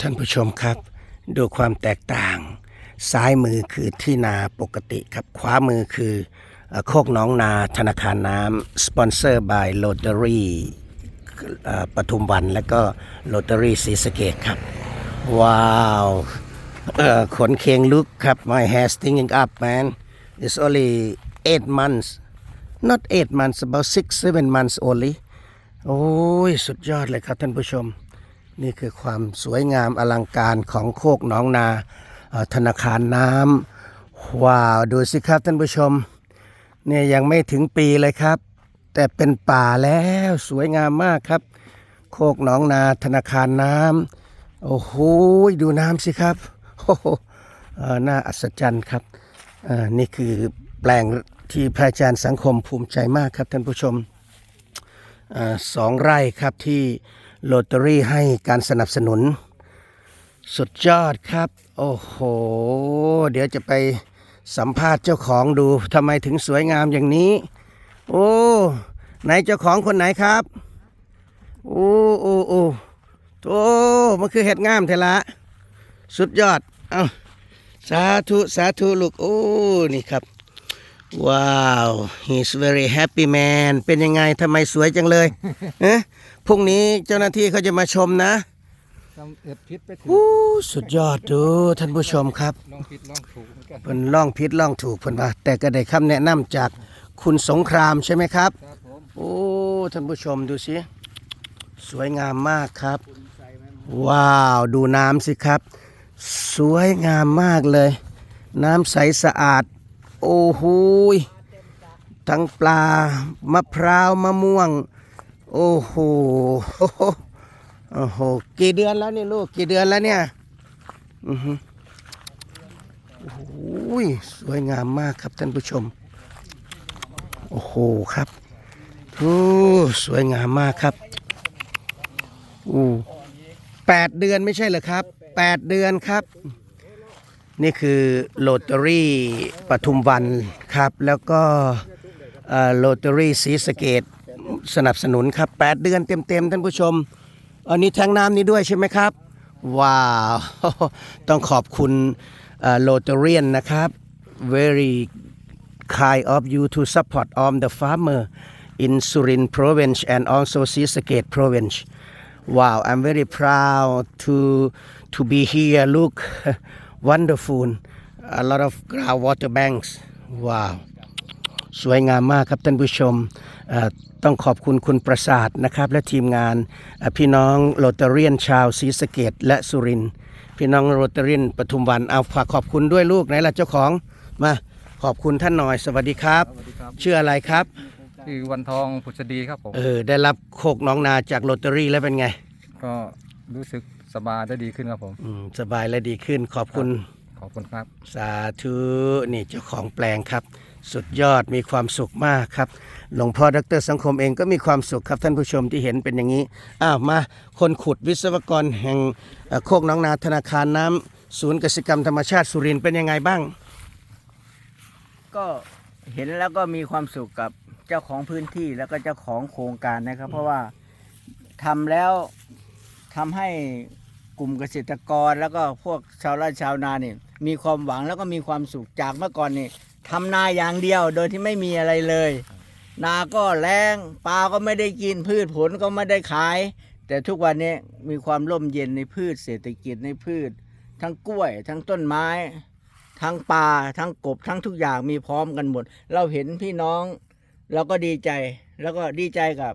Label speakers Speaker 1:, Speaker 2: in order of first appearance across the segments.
Speaker 1: ท่านผู้ชมครับ ดูความแตกต่าง ซ้ายมือคือที่นาปกติครับ ขวามือคือโคกน้องนาธนาคารน้ำสปอนเซอร์ by โ o ต a รี่ปทุมวันและก็โ o ต a รี่ศรีสะเกดครับ ว้าวขนเคงลุกครับ my hair stinging up man it's only eight months not eight months about six seven months only โอ้ย สุดยอดเลยครับท่านผู้ชม นี่คือความสวยงามอลังการของโคกหนองนาธนาคารน้ำว้าวดูสิครับท่านผู้ชมเนี่ยยังไม่ถึงปีเลยครับ แต่เป็นป่าแล้วสวยงามมากครับ โคกหนองนาธนาคารน้ำโอ้โหดูน้ำสิครับโอ้โหน่าอัศจรรย์ครับอ่อนี่คือแปลงที่พระอาจารย์สังคมภูมิใจมากครับท่านผู้ชมอสองไร่ครับที่ โรตารี่ให้การสนับสนุน สุดยอดครับ โอ้โห เดี๋ยวจะไปสัมภาษณ์เจ้าของดูทำไมถึงสวยงามอย่างนี้ โอ้ไหนเจ้าของคนไหนครับ โอ้โอ้โอ้โตมันคือเห็ดงามเทละสุดยอด เอาสาธุสาธุลูก โอ้ นี่ครับ ว้าว he's very happy man เป็นยังไงทำไมสวยจังเลยเอ๊ะ พรุ่งนี้เจ้าหน้าที่เขาจะมาชมนะ
Speaker 2: ทำเอ็ดพิษไปถึง
Speaker 1: อู้สุดยอดดูท่านผู้ชมครับ
Speaker 2: ลองผิดลองถูกเหมือนกัน
Speaker 1: เพิ่นล่องผิดล่องถูกเพิ่นว่าแต่ก็ได้คำแนะนำจากคุณสงครามใช่ไหมครับ
Speaker 2: ครับผม
Speaker 1: โอ้ท่านผู้ชมดูสิ สวยงามมากครับ ว้าวดูน้ำสิครับ สวยงามมากเลย น้ำใสสะอาด โอ้โหยทั้งปลามะพร้าวมะม่วง โอ้โหโอ้โหกี่เดือนแล้วนี่ลูกกี่เดือนแล้วเนี่ยอือหือโอ้ยสวยงามมากครับท่านผู้ชม โอ้โหครับโอ้สวยงามมากครับอู้แปดเดือนไม่ใช่เหรอครับแปดเดือนครับ นี่คือโรตารี่ปทุมวันครับ แล้วก็โรตารี่ศรีสะเกด สนับสนุนครับ 8 เดือนเต็มๆท่านผู้ชม อันนี้แทงน้ำนี้ด้วยใช่ไหมครับ ว้าว ต้องขอบคุณโรตเรียนนะครับ very kind of you to support all the farmer in Surin province and also Sisaket province. Wow, I'm very proud to to be here. Look, wonderful. A lot of groundwater banks. Wow. สวยงามมากครับท่านผู้ชมเอ่อต้องขอบคุณคุณประสาทนะครับ และทีมงานเอ่อพี่น้องโรตาเรียนชาวศรีสะเกดและสุรินทร์พี่น้องโรตาเรียนปทุมวันเอาฝากขอบคุณด้วยลูกไหนล่ะเจ้าของมาขอบคุณท่านหน่อยสวัสดีครับ
Speaker 2: สวัสดีครับ
Speaker 1: ชื่ออะไรครับ
Speaker 2: คือวันทองผุษดีครับผม
Speaker 1: เออได้รับโคกน้องนาจากโรตารี่แล้วเป็นไง
Speaker 2: ก็รู้สึกสบายได้ดีขึ้นครับผม
Speaker 1: อืมสบายและดีขึ้นขอบคุณ
Speaker 2: ขอบคุณครับ
Speaker 1: สาธุนี่เจ้าของแปลงครับ สุดยอดมีความสุขมากครับหลวงพ่อดรสังคมเองก็มีความสุขครับท่านผู้ชมที่เห็นเป็นอย่างนี้อ้าวมาคนขุดวิศวกรแห่งโคกน้องนาธนาคารน้ำศูนย์กสิกรรมธรรมชาติสุรินทร์เป็นยังไงบ้าง
Speaker 3: ก็เห็นแล้วก็มีความสุขกับเจ้าของพื้นที่แล้วก็เจ้าของโครงการนะครับ เพราะว่าทำแล้วทำให้กลุ่มเกษตรกรแล้วก็พวกชาวไร่ชาวนาเนี่ยมีความหวังแล้วก็มีความสุขจากเมื่อก่อนนี่ ทำนาอย่างเดียวโดยที่ไม่มีอะไรเลย นาก็แรงปลาก็ไม่ได้กินพืชผลก็ไม่ได้ขาย แต่ทุกวันนี้มีความร่มเย็นในพืชเศรษฐกิจในพืช ทั้งกล้วย ทั้งต้นไม้ ทั้งปลาทั้งกบทั้งทุกอย่างมีพร้อมกันหมด เราเห็นพี่น้องเราก็ดีใจแล้วก็ดีใจกับ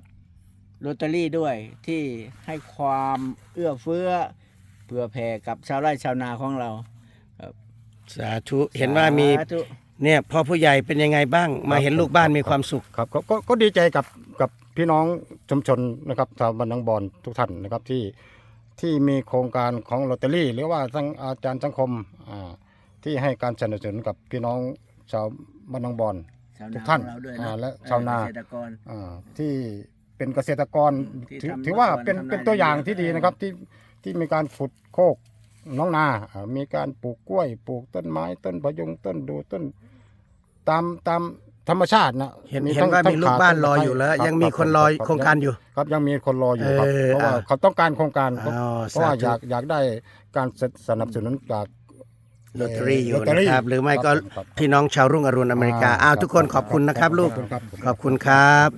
Speaker 3: โรตารี่ด้วยที่ให้ความเอื้อเฟื้อเผื่อแผ่กับชาวไร่ชาวนาของเรา
Speaker 1: สาธุ เห็นว่ามี
Speaker 3: สธุ
Speaker 1: เนี่ยพ่อผู้ใหญ่เป็นยังไงบ้าง มาเห็นลูกบ้านมีความสุข
Speaker 4: ครับก็ก็ก็ดีใจกับกับพี่น้องชุมชนนะครับชาวบ้านหนองบอนทุกท่านนะครับที่ที่มีโครงการของลอตเตอรี่ หรือว่าสังอาจารย์สังคมอ่าที่ให้การสนับสนุนกับพี่น้องชาวบ้านหนองบอน
Speaker 3: ชาว
Speaker 4: ทุ
Speaker 3: นาก
Speaker 4: ท่าน
Speaker 3: ของเราด้วย
Speaker 4: อ่า
Speaker 3: นะ
Speaker 4: และชาวนา
Speaker 3: เกษตรกร
Speaker 4: อ่าที่เป็นเกษตรกร
Speaker 3: ที่
Speaker 4: ถือ
Speaker 3: ทำ
Speaker 4: ถือว่า
Speaker 3: เมื่อก่อน
Speaker 4: เป็น
Speaker 3: ทำ
Speaker 4: เป็น
Speaker 3: นา
Speaker 4: ตัวอย่าง
Speaker 3: อย่างเดี
Speaker 4: ที่
Speaker 3: ยว
Speaker 4: ดีนะครับที่ที่มีการขุดโคก น้องนาอ่ามีการปลูกกล้วย ปลูกต้นไม้ ต้นพะยุงต้นดูต้น ตามตามธรรมชาตินะ
Speaker 1: เห็น
Speaker 4: มี
Speaker 1: เห็น
Speaker 4: ทั้ง
Speaker 1: ว่า
Speaker 4: ทั้
Speaker 1: มี
Speaker 4: ง
Speaker 1: ลูก
Speaker 4: ข
Speaker 1: บ้าน
Speaker 4: ทั้ง
Speaker 1: รอ
Speaker 4: ตะไค
Speaker 1: อยู่แล้ว
Speaker 4: ครับ
Speaker 1: ยังมีคนรอโครงการอยู่
Speaker 4: ครับยังมีคนรออยู่ครับ
Speaker 1: เออ
Speaker 4: เพราะว่า
Speaker 1: อะ
Speaker 4: เขาต้องการโครงการครับ
Speaker 1: อ๋อ
Speaker 4: เพราะว่า
Speaker 1: สาธุ
Speaker 4: อยากอยากได้การสนับสนุนจาก
Speaker 1: ลอตเตอรี่อยู่
Speaker 4: ลอตเตอรี่
Speaker 1: นะครับ หรือไม่ก็
Speaker 4: ครับ
Speaker 1: พี่น้องชาวรุ่งอรุณอเมริกาอ้าวทุกคนขอบคุณนะครับ ลูก
Speaker 4: ครับ
Speaker 1: ขอบคุณครับ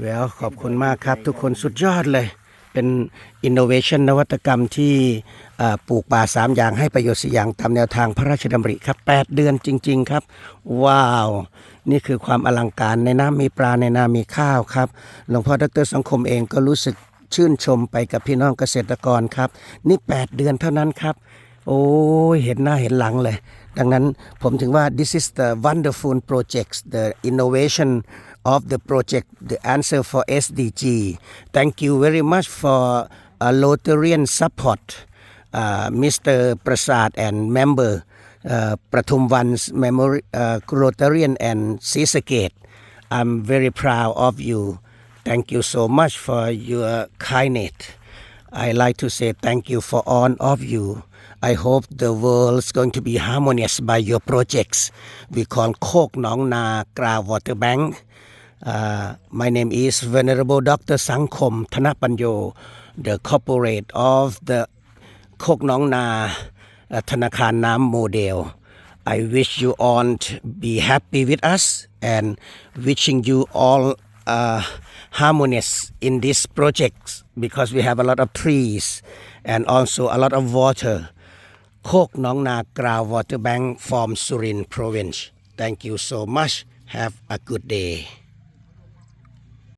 Speaker 1: แววขอบคุณมากครับ ทุกคนสุดยอดเลย เป็นอินโนเวชันนวัตกรรมที่ปลูกป่าสามอย่างให้ประโยชน์สี่อย่างตามแนวทางพระราชดำริครับ 8 เดือนจริง ๆ ครับ ว้าว นี่คือความอลังการในน้ำมีปลาในนามีข้าวครับ หลวงพ่อดรสังคมเองก็รู้สึกชื่นชมไปกับพี่น้องเกษตรกรครับ นี่ 8 เดือนเท่านั้นครับ โอ้ยเห็นหน้าเห็นหลังเลย ดังนั้นผมถึงว่า this is the wonderful projects the innovation of the project the answer for SDG thank you very much for uh, Rotarian support uh, Mr. Prasad and member uh, Pratumvan's memory uh, and Sisakate I'm very proud of you thank you so much for your kindness I like to say thank you for all of you. I hope the world is going to be harmonious by your projects. We call Kok Nong Na Kra Water Bank. Uh, my name is Venerable Dr. Sangkom Thanapanyo, the corporate of the Kok Nong Na uh, Thanakan Nam model. I wish you all to be happy with us and wishing you all uh, harmonious in this project because we have a lot of trees and also a lot of water. Kok Nong Na Kra Water Bank from Surin Province. Thank you so much. Have a good day.